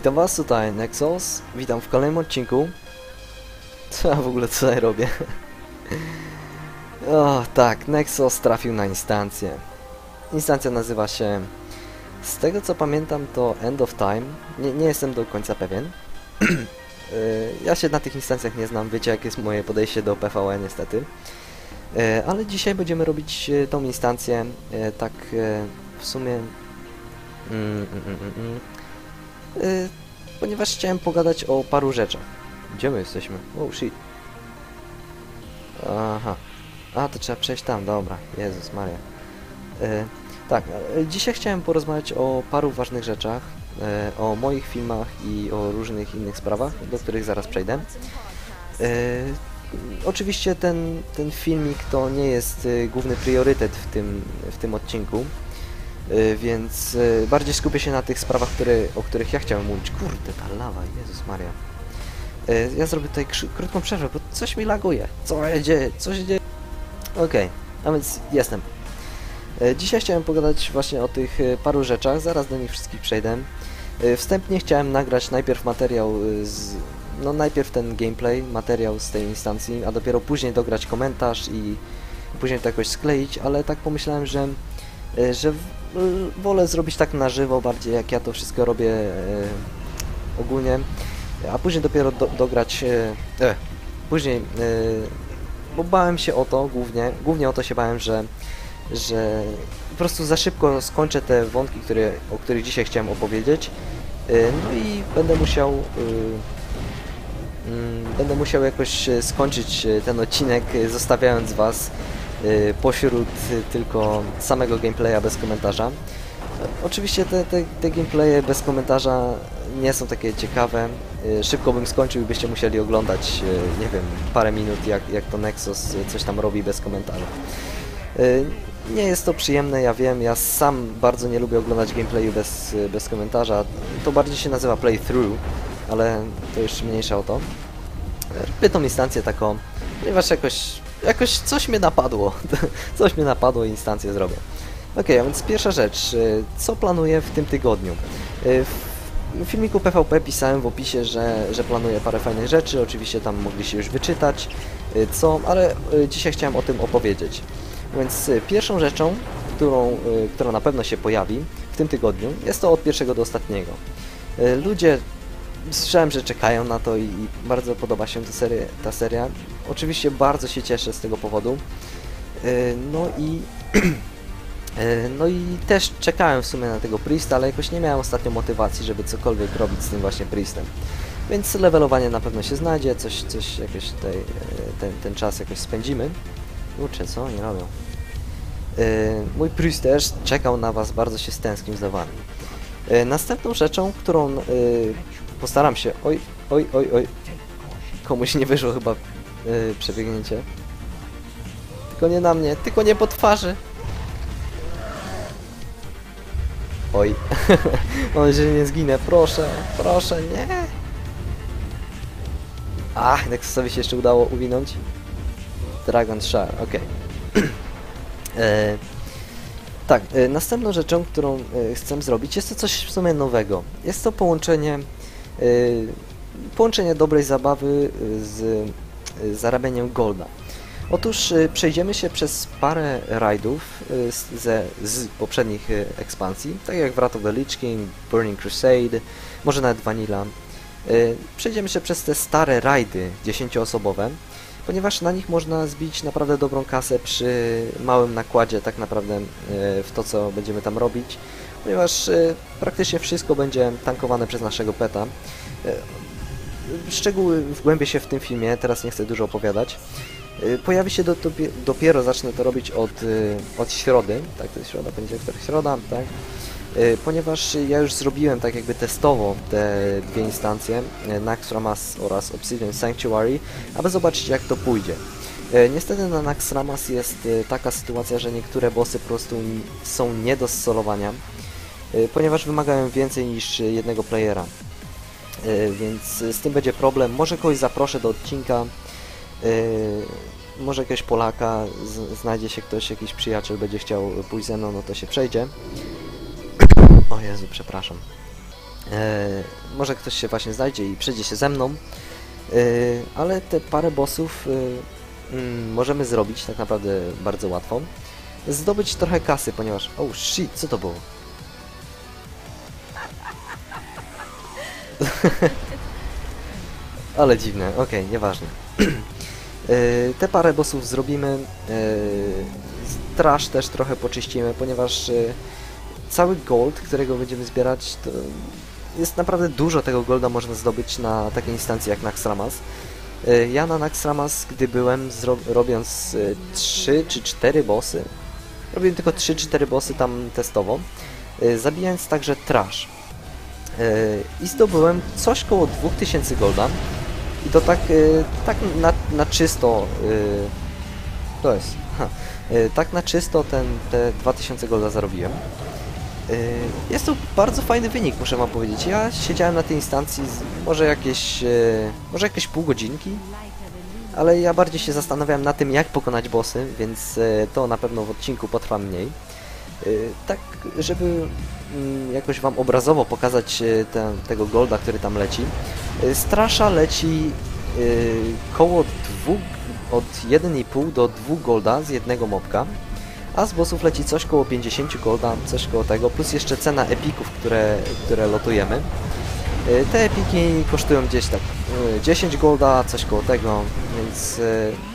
Witam was tutaj, Nexus. Witam w kolejnym odcinku. Co ja w ogóle tutaj robię? o, tak, Nexus trafił na instancję. Instancja nazywa się... Z tego co pamiętam to End of Time. Nie, nie jestem do końca pewien. Y, ja się na tych instancjach nie znam, wiecie jak jest moje podejście do PvE niestety. Y, Ale dzisiaj będziemy robić y, tą instancję tak w sumie... Mm, mm, mm, mm, mm. Ponieważ chciałem pogadać o paru rzeczach. Gdzie my jesteśmy? Oh shit. Aha. A, to trzeba przejść tam, dobra. Jezus Maria. Y, tak, y, dzisiaj chciałem porozmawiać o paru ważnych rzeczach. y, o moich filmach i o różnych innych sprawach, do których zaraz przejdę. Y, oczywiście ten, ten filmik to nie jest y, główny priorytet w tym, w tym odcinku. Y, więc y, bardziej skupię się na tych sprawach, które, o których ja chciałem mówić. Kurde, ta lawa, Jezus Maria. Y, Ja zrobię tutaj krótką przerwę, bo coś mi laguje. Co się dzieje? Co się dzieje? Okej, a więc jestem. Dzisiaj chciałem pogadać właśnie o tych paru rzeczach, zaraz do nich wszystkich przejdę. Wstępnie chciałem nagrać najpierw materiał z... No najpierw ten gameplay, materiał z tej instancji, a dopiero później dograć komentarz i później to jakoś skleić, ale tak pomyślałem, że że wolę zrobić tak na żywo, bardziej jak ja to wszystko robię e, ogólnie, a później dopiero do, dograć, e, e, później, e, bo bałem się o to głównie, głównie o to się bałem, że, że po prostu za szybko skończę te wątki, które, o których dzisiaj chciałem opowiedzieć, no i będę musiał y, mm, będę musiał jakoś skończyć ten odcinek, zostawiając was y, pośród y, tylko samego gameplaya bez komentarza. Oczywiście te, te, te gameplaye bez komentarza nie są takie ciekawe. Y, Szybko bym skończył i byście musieli oglądać, y, nie wiem, parę minut jak, jak to Nexus coś tam robi bez komentarza. Nie jest to przyjemne, ja wiem, ja sam bardzo nie lubię oglądać gameplayu bez, bez komentarza. To bardziej się nazywa playthrough, ale to już mniejsza o to. Tą instancję taką, ponieważ jakoś, jakoś coś mnie napadło. coś mnie napadło i instancję zrobię. Okej, a więc pierwsza rzecz, y, co planuję w tym tygodniu? Y, W filmiku PvP pisałem w opisie, że, że planuję parę fajnych rzeczy, oczywiście tam mogliście już wyczytać y, co, ale dzisiaj chciałem o tym opowiedzieć. Więc pierwszą rzeczą, którą, która na pewno się pojawi w tym tygodniu, jest to od pierwszego do ostatniego. Ludzie słyszałem, że czekają na to i, i bardzo podoba się ta seria. Oczywiście bardzo się cieszę z tego powodu. Y, No i y, no i też czekałem w sumie na tego Priesta, ale jakoś nie miałem ostatnio motywacji, żeby cokolwiek robić z tym właśnie Priestem. Więc levelowanie na pewno się znajdzie, coś, coś jakoś tutaj, y, ten, ten czas jakoś spędzimy. Kurczę, co oni robią? Mój Priest też czekał na was, bardzo się stęsknił za wami. Następną rzeczą, którą postaram się... Oj, oj, oj, oj. Komuś nie wyszło chyba y, przebiegnięcie. Tylko nie na mnie, tylko nie po twarzy. Oj. Mam że nie zginę. Proszę, proszę, nie. Ach, Nexusowi się jeszcze udało uwinąć. Dragon Shard, okej. E, tak, e, następną rzeczą, którą e, chcę zrobić, jest to coś w sumie nowego. Jest to połączenie, e, połączenie dobrej zabawy e, z zarabianiem golda. Otóż e, przejdziemy się przez parę rajdów e, z, ze, z poprzednich ekspansji, tak jak Wrath of the Lich King, Burning Crusade, może nawet Vanilla. Przejdziemy się przez te stare rajdy dziesięcioosobowe, ponieważ na nich można zbić naprawdę dobrą kasę przy małym nakładzie tak naprawdę w to, co będziemy tam robić, ponieważ praktycznie wszystko będzie tankowane przez naszego peta. Szczegóły wgłębię się w tym filmie, teraz nie chcę dużo opowiadać. E, Pojawi się do, dopie- dopiero, zacznę to robić od, e, od środy, tak, to jest środa, poniedziałek, wtorek, środa, tak, E, ponieważ ja już zrobiłem tak jakby testowo te dwie instancje, Naxxramas oraz Obsidian Sanctuary, aby zobaczyć jak to pójdzie. Niestety na Naxxramas jest taka sytuacja, że niektóre bossy po prostu są nie do solowania, e, ponieważ wymagają więcej niż jednego playera. E, Więc z tym będzie problem. Może kogoś zaproszę do odcinka, e, może jakiegoś Polaka, znajdzie się ktoś, jakiś przyjaciel będzie chciał pójść ze mną, no to się przejdzie. O Jezu, przepraszam. E, może ktoś się właśnie znajdzie i przejdzie się ze mną, ale te parę bossów mm, możemy zrobić tak naprawdę bardzo łatwo. Zdobyć trochę kasy, ponieważ... Oh shit, co to było? Ale dziwne, okej, nieważne. E, Te parę bossów zrobimy. e, Straż też trochę poczyścimy, ponieważ e, cały gold, którego będziemy zbierać, to jest naprawdę dużo tego golda można zdobyć na takiej instancji jak Naxxramas. Ja na Naxxramas, gdy byłem, robiąc 3 czy 4 bossy, robiłem tylko 3-4 bossy tam testowo, zabijając także trash. I zdobyłem coś koło 2000 golda. I to tak, e, tak na, na czysto. e, To jest. Ha, e, tak na czysto ten, te 2000 golda zarobiłem. Jest to bardzo fajny wynik, muszę wam powiedzieć. Ja siedziałem na tej instancji może jakieś, może jakieś pół godzinki, ale ja bardziej się zastanawiałem na tym, jak pokonać bossy, więc to na pewno w odcinku potrwa mniej. Tak, żeby jakoś wam obrazowo pokazać e, te, tego golda, który tam leci. E, Strasza leci e, koło dwóch, od 1,5 do 2 golda z jednego mobka, a z bossów leci coś koło 50 golda, coś koło tego, plus jeszcze cena epików, które, które lotujemy. Te epiki kosztują gdzieś tak e, 10 golda, coś koło tego, więc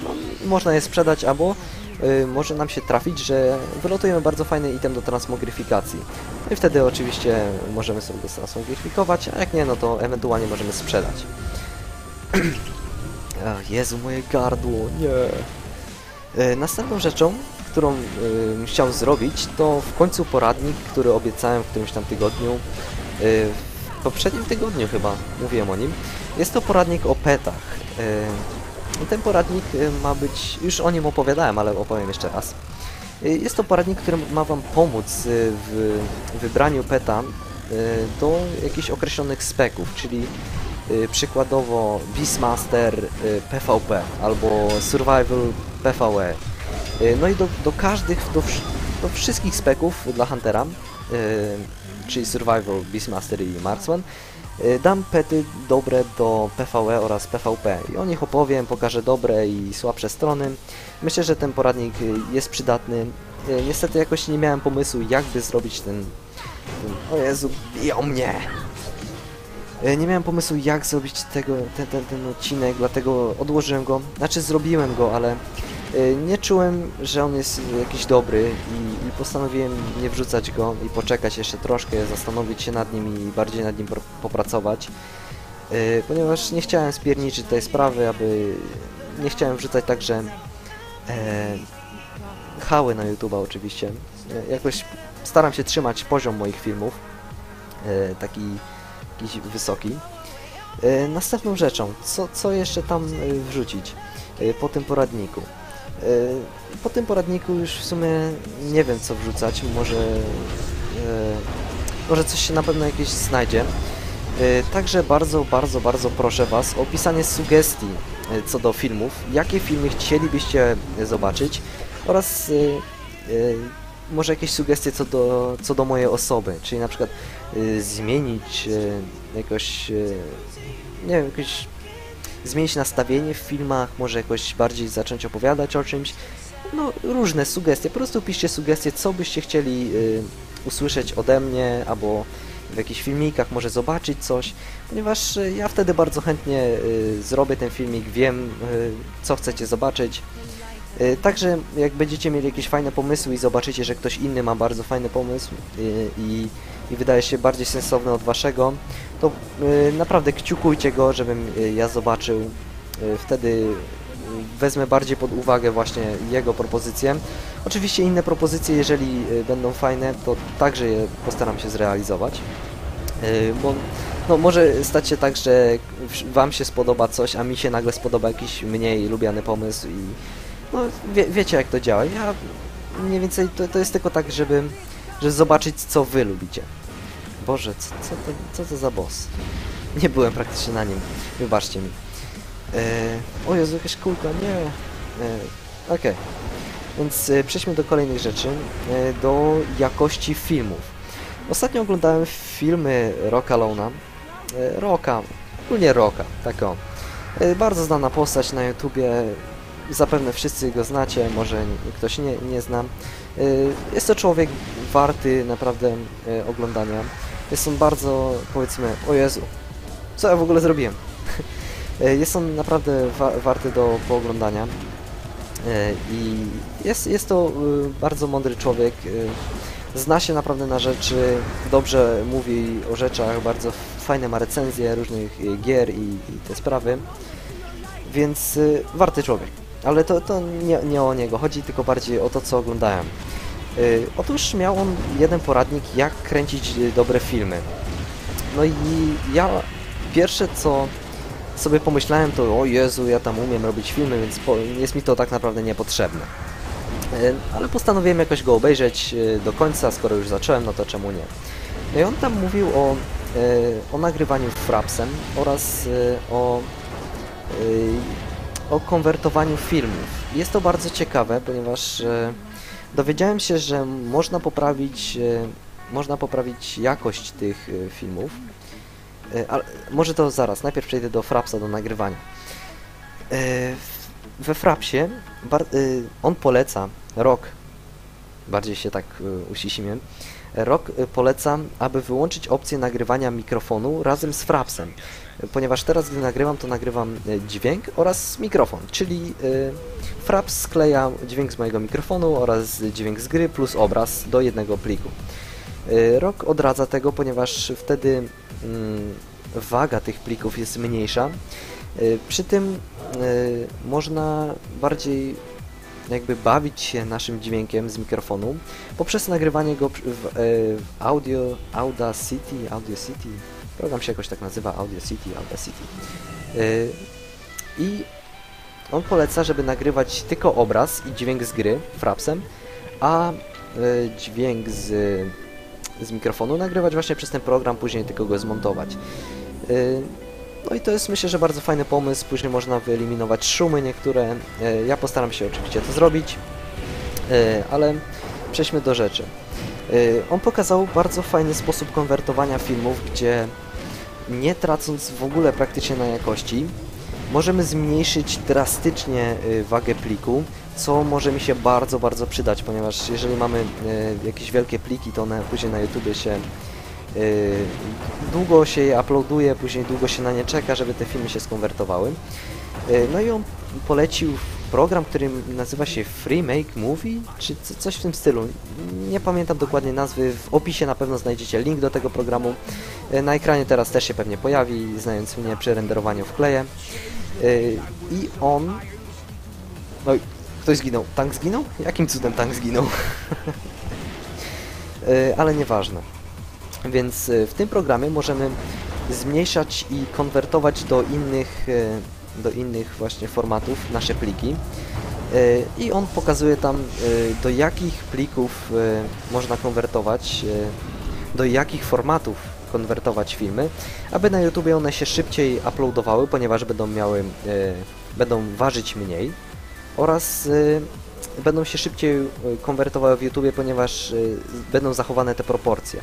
no, można je sprzedać, albo e, może nam się trafić, że wylotujemy bardzo fajny item do transmogryfikacji. No i wtedy oczywiście możemy sobie go transmogryfikować, a jak nie, no to ewentualnie możemy sprzedać. Jezu, moje gardło, nie. E, Następną rzeczą, którą e, chciał zrobić, to w końcu poradnik, który obiecałem w którymś tam tygodniu. W poprzednim tygodniu chyba mówiłem o nim. Jest to poradnik o petach. Ten poradnik e, ma być, już o nim opowiadałem, ale opowiem jeszcze raz. E, Jest to poradnik, który ma Wam pomóc e, w wybraniu peta do jakichś określonych speków, czyli przykładowo Beastmaster PvP albo Survival PvE. No i do, do każdych, do, do wszystkich speków dla Huntera, czyli Survival, Beastmaster i Marksman, dam pety dobre do PvE oraz PvP. I o nich opowiem, pokażę dobre i słabsze strony. Myślę, że ten poradnik e, jest przydatny. E, Niestety jakoś nie miałem pomysłu, jak by zrobić ten... ten o Jezu, biją mnie! Nie miałem pomysłu, jak zrobić tego, ten, ten, ten odcinek, dlatego odłożyłem go. Znaczy, zrobiłem go, ale nie czułem, że on jest jakiś dobry i, i postanowiłem nie wrzucać go i poczekać jeszcze troszkę, zastanowić się nad nim i bardziej nad nim popracować. E, Ponieważ nie chciałem spierniczyć tej sprawy, aby... Nie chciałem wrzucać także e, hały na YouTube'a oczywiście. E, Jakoś staram się trzymać poziom moich filmów. E, taki jakiś wysoki. E, Następną rzeczą, co, co jeszcze tam e, wrzucić e, po tym poradniku? E, Po tym poradniku już w sumie nie wiem co wrzucać, może, e, może coś się na pewno jakieś znajdzie. E, Także bardzo, bardzo, bardzo proszę Was o pisanie sugestii co do filmów, jakie filmy chcielibyście zobaczyć? Oraz może jakieś sugestie co do, co do mojej osoby, czyli na przykład y, zmienić y, jakoś, y, nie wiem, jakoś zmienić nastawienie w filmach, może jakoś bardziej zacząć opowiadać o czymś. No, różne sugestie. Po prostu piszcie sugestie, co byście chcieli y, usłyszeć ode mnie, albo w jakichś filmikach może zobaczyć coś, ponieważ y, ja wtedy bardzo chętnie y, zrobię ten filmik, wiem y, co chcecie zobaczyć. Y, Także jak będziecie mieli jakieś fajne pomysły i zobaczycie, że ktoś inny ma bardzo fajny pomysł y, i, i wydaje się bardziej sensowny od waszego, to y, naprawdę kciukujcie go, żebym ja zobaczył. Wtedy wezmę bardziej pod uwagę właśnie jego propozycje. Oczywiście inne propozycje, jeżeli będą fajne, to także je postaram się zrealizować. Bo no, może stać się tak, że wam się spodoba coś, a mi się nagle spodoba jakiś mniej lubiany pomysł i no, wie, wiecie jak to działa. Ja mniej więcej to, to jest tylko tak, żeby, żeby zobaczyć co wy lubicie. Boże, co, co, to, co to za boss? Nie byłem praktycznie na nim, wybaczcie mi. E, o Jezu, jakaś kulka, nie. E, Okej. Więc e, przejdźmy do kolejnych rzeczy, do jakości filmów. Ostatnio oglądałem filmy Rocka Lona. Rocka, ogólnie Rocka, tak o. E, Bardzo znana postać na YouTubie, zapewne wszyscy go znacie, może ktoś nie, nie zna. E, Jest to człowiek warty naprawdę e, oglądania. Jest on bardzo, powiedzmy, o Jezu, co ja w ogóle zrobiłem? E, Jest on naprawdę wa warty do pooglądania. I jest, jest to y, bardzo mądry człowiek. y, Zna się naprawdę na rzeczy, dobrze mówi o rzeczach, bardzo fajne ma recenzje różnych y, gier i, i te sprawy. Więc y, warty człowiek. Ale to, to nie, nie o niego chodzi, tylko bardziej o to, co oglądałem. Y, Otóż miał on jeden poradnik, jak kręcić y, dobre filmy. No i ja pierwsze co sobie pomyślałem to, o Jezu, ja tam umiem robić filmy, więc po, jest mi to tak naprawdę niepotrzebne. E, Ale postanowiłem jakoś go obejrzeć e, do końca, skoro już zacząłem, no to czemu nie. No i on tam mówił o, e, o nagrywaniu frapsem oraz e, o, o konwertowaniu filmów. Jest to bardzo ciekawe, ponieważ e, dowiedziałem się, że można poprawić, e, można poprawić jakość tych e, filmów. Ale może to zaraz, najpierw przejdę do Frapsa, do nagrywania. We Frapsie on poleca, Rock, bardziej się tak e, uściślimy, Rock e, poleca, aby wyłączyć opcję nagrywania mikrofonu razem z Frapsem, ponieważ teraz gdy nagrywam, to nagrywam e, dźwięk oraz mikrofon, czyli Fraps skleja dźwięk z mojego mikrofonu oraz dźwięk z gry plus obraz do jednego pliku. Rock odradza tego, ponieważ wtedy mm, waga tych plików jest mniejsza. Y, Przy tym y, można bardziej jakby bawić się naszym dźwiękiem z mikrofonu poprzez nagrywanie go w, w Audio, Audacity, Audacity, program się jakoś tak nazywa, Audacity, Audacity. Y, I on poleca, żeby nagrywać tylko obraz i dźwięk z gry frapsem, a y, dźwięk z, z mikrofonu nagrywać właśnie przez ten program, później tylko go zmontować. No i to jest myślę, że bardzo fajny pomysł. Później można wyeliminować szumy niektóre. E, Ja postaram się oczywiście to zrobić, E, ale przejdźmy do rzeczy. E, On pokazał bardzo fajny sposób konwertowania filmów, gdzie nie tracąc w ogóle praktycznie na jakości, możemy zmniejszyć drastycznie wagę pliku, co może mi się bardzo, bardzo przydać, ponieważ jeżeli mamy jakieś wielkie pliki, to one później na YouTubie się długo się je uploaduje, później długo się na nie czeka, żeby te filmy się skonwertowały. Yy, No i on polecił program, który nazywa się Free Make Movie, czy co- coś w tym stylu. Nie pamiętam dokładnie nazwy, w opisie na pewno znajdziecie link do tego programu. Yy, Na ekranie teraz też się pewnie pojawi, znając mnie przy renderowaniu wkleję. I on... No ktoś zginął. Tank zginął? Jakim cudem tank zginął? Ale nieważne. Więc e, w tym programie możemy zmniejszać i konwertować do innych, e, do innych właśnie formatów nasze pliki. E, I on pokazuje tam do jakich plików można konwertować, do jakich formatów konwertować filmy, aby na YouTube one się szybciej uploadowały, ponieważ będą miały, będą ważyć mniej oraz będą się szybciej konwertowały w YouTube, ponieważ będą zachowane te proporcje.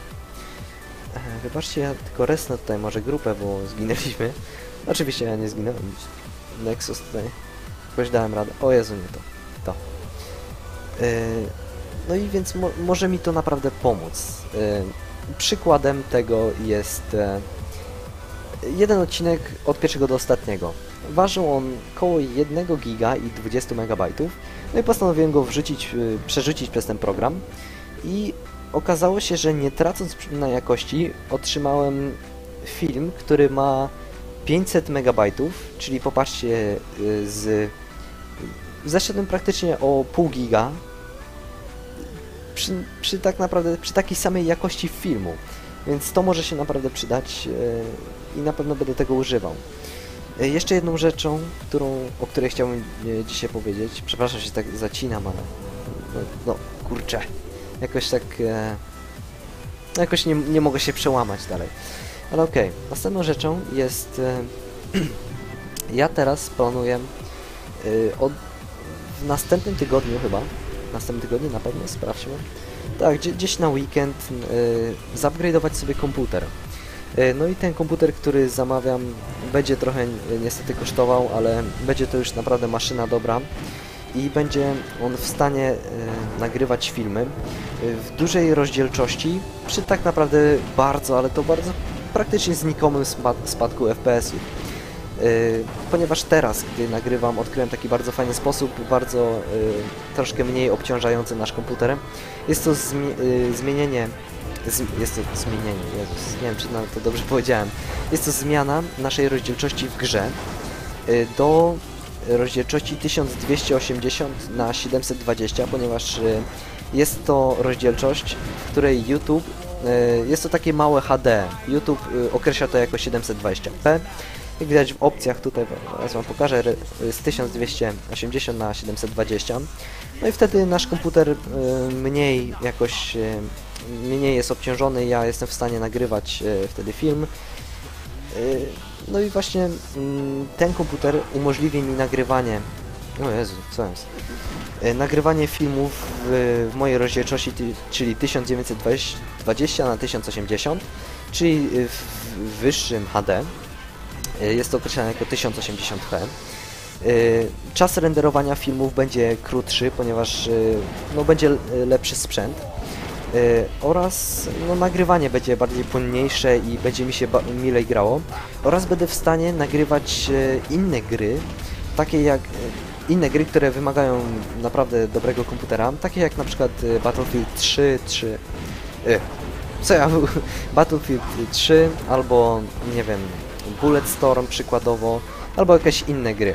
Wybaczcie, ja tylko resnę tutaj może grupę, bo zginęliśmy. Oczywiście ja nie zginąłem. Nexus tutaj. Jakoś dałem radę. O Jezu, nie to. To. E, No i więc mo może mi to naprawdę pomóc. E, Przykładem tego jest e, jeden odcinek od pierwszego do ostatniego. Ważył on około 1 giga i 20 megabajtów. No i postanowiłem go wrzucić, e, przerzucić przez ten program i okazało się, że nie tracąc na jakości, otrzymałem film, który ma 500 megabajtów, czyli popatrzcie, y, z zeszedłem praktycznie o pół giga. Przy, przy tak naprawdę, przy takiej samej jakości filmu, więc to może się naprawdę przydać y, i na pewno będę tego używał. Y, Jeszcze jedną rzeczą, którą, o której chciałbym dzisiaj powiedzieć, przepraszam, że się tak zacinam, ale no, no kurczę, jakoś tak e, jakoś nie, nie mogę się przełamać dalej. Ale okej, następną rzeczą jest e, ja teraz planuję e, od, w następnym tygodniu chyba, w następnym tygodniu na pewno, sprawdźmy, Tak, gdzie, gdzieś na weekend y, zupgrade'ować sobie komputer. Y, no i ten komputer, który zamawiam, będzie trochę niestety kosztował, ale będzie to już naprawdę maszyna dobra i będzie on w stanie nagrywać filmy w dużej rozdzielczości przy tak naprawdę bardzo, ale to bardzo praktycznie znikomym spad spadku FPS-ów. Y, ponieważ teraz, gdy nagrywam, odkryłem taki bardzo fajny sposób, bardzo y, troszkę mniej obciążający nasz komputer. Jest to zmi y, zmienienie, jest to zmienienie, Jezus, nie wiem czy to dobrze powiedziałem. Jest to zmiana naszej rozdzielczości w grze do rozdzielczości 1280 na 720, ponieważ jest to rozdzielczość, w której YouTube y, jest to takie małe HD. YouTube y, określa to jako 720p. Jak widać w opcjach tutaj, teraz wam pokażę, z 1280 na 720. No i wtedy nasz komputer y, mniej jakoś mniej jest obciążony, ja jestem w stanie nagrywać wtedy film. No i właśnie mm, ten komputer umożliwi mi nagrywanie. O Jezu, co jest? Y, Nagrywanie filmów w, w mojej rozdzielczości, czyli 1920 na 1080, czyli w wyższym HD. Y, Jest to określane jako 1080p. Y, Czas renderowania filmów będzie krótszy, ponieważ no, będzie lepszy sprzęt. Oraz no, nagrywanie będzie bardziej płynniejsze i będzie mi się milej grało. Oraz będę w stanie nagrywać inne gry, takie jak inne gry, które wymagają naprawdę dobrego komputera, takie jak na przykład y, Battlefield 3, 3 y, co ja Battlefield 3 albo nie wiem Bulletstorm przykładowo albo jakieś inne gry.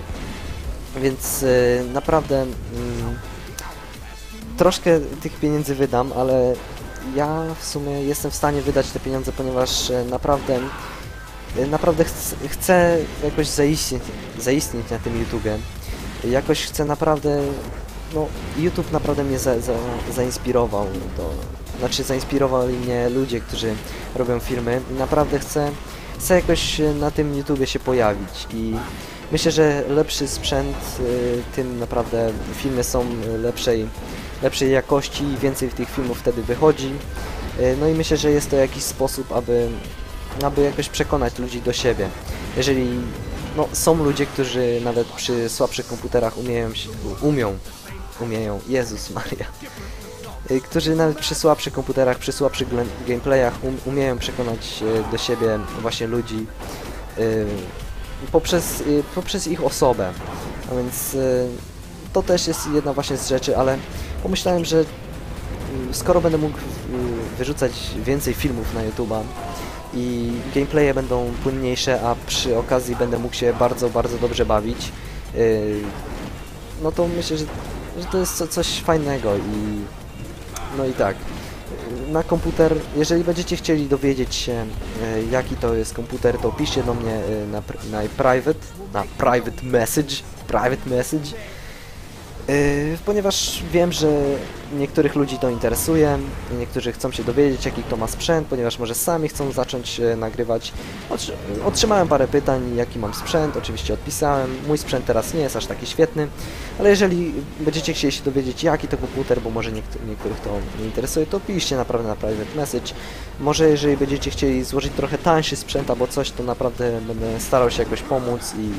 Więc y, naprawdę mm, troszkę tych pieniędzy wydam, ale ja w sumie jestem w stanie wydać te pieniądze, ponieważ naprawdę naprawdę chcę, jakoś zaistnieć, zaistnieć na tym YouTubie. Jakoś chcę naprawdę no YouTube naprawdę mnie za, za, zainspirował do znaczy zainspirowali mnie ludzie, którzy robią filmy naprawdę chcę chcę jakoś na tym YouTubie się pojawić i myślę, że lepszy sprzęt, y, tym naprawdę filmy są lepszej, lepszej jakości i więcej tych filmów wtedy wychodzi. Y, No i myślę, że jest to jakiś sposób, aby, aby jakoś przekonać ludzi do siebie. Jeżeli no, są ludzie, którzy nawet przy słabszych komputerach umieją, się- umią, umieją, Jezus Maria, y, którzy nawet przy słabszych komputerach, przy słabszych gameplayach um, umieją przekonać do siebie właśnie ludzi y, poprzez, y, poprzez ich osobę. A więc y, to też jest jedna właśnie z rzeczy, ale pomyślałem, że y, skoro będę mógł y, wyrzucać więcej filmów na YouTube'a i gameplaye będą płynniejsze, a przy okazji będę mógł się bardzo, bardzo dobrze bawić, y, no to myślę, że, że to jest co, coś fajnego i no i tak. y, Na komputer, jeżeli będziecie chcieli dowiedzieć się y, jaki to jest komputer, to piszcie do mnie na, na private, na private message, private message, ponieważ wiem, że niektórych ludzi to interesuje, niektórzy chcą się dowiedzieć jaki to ma sprzęt, ponieważ może sami chcą zacząć e, nagrywać. Otrzy- Otrzymałem parę pytań, jaki mam sprzęt, oczywiście odpisałem. Mój sprzęt teraz nie jest aż taki świetny, ale jeżeli będziecie chcieli się dowiedzieć jaki to komputer, bo może niektó- niektórych to nie interesuje, to piszcie naprawdę na private message. Może jeżeli będziecie chcieli złożyć trochę tańszy sprzęt albo coś, to naprawdę będę starał się jakoś pomóc i,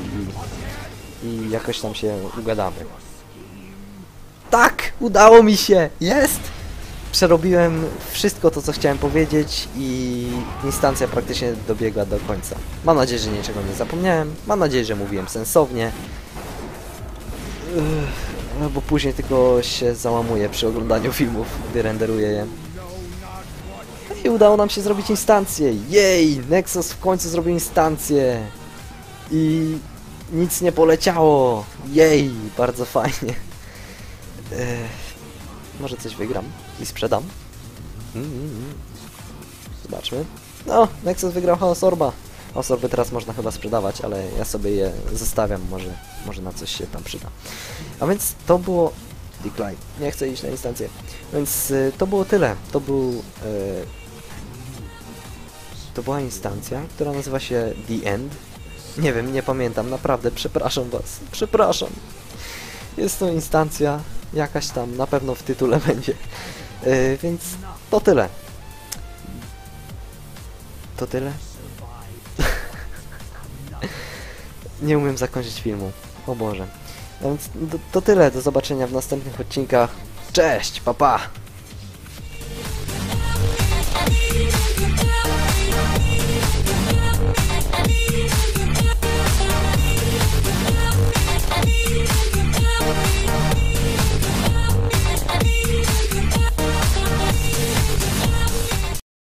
i, i jakoś tam się ugadamy. Tak! Udało mi się! Jest! Przerobiłem wszystko to, co chciałem powiedzieć i instancja praktycznie dobiegła do końca. Mam nadzieję, że niczego nie zapomniałem. Mam nadzieję, że mówiłem sensownie. Ech, no bo później tylko się załamuję przy oglądaniu filmów, gdy renderuję je. No I udało nam się zrobić instancję. Jej! Nexus w końcu zrobił instancję. I nic nie poleciało. Jej! Bardzo fajnie. Może coś wygram i sprzedam. Mm, mm, mm. Zobaczmy. No, Nexus wygrał Chaos Orba. Chaos Orby teraz można chyba sprzedawać, ale ja sobie je zostawiam, może, może na coś się tam przyda. A więc to było... Decline. Nie chcę iść na instancję. Więc y, to było tyle. To był... Y, to była instancja, która nazywa się The End. Nie wiem, nie pamiętam, naprawdę, przepraszam was. Przepraszam. Jest to instancja, jakaś tam, na pewno w tytule będzie. Yy, więc to tyle. To tyle? Nie umiem zakończyć filmu. O Boże. No więc to, to tyle. Do zobaczenia w następnych odcinkach. Cześć, papa! Pa.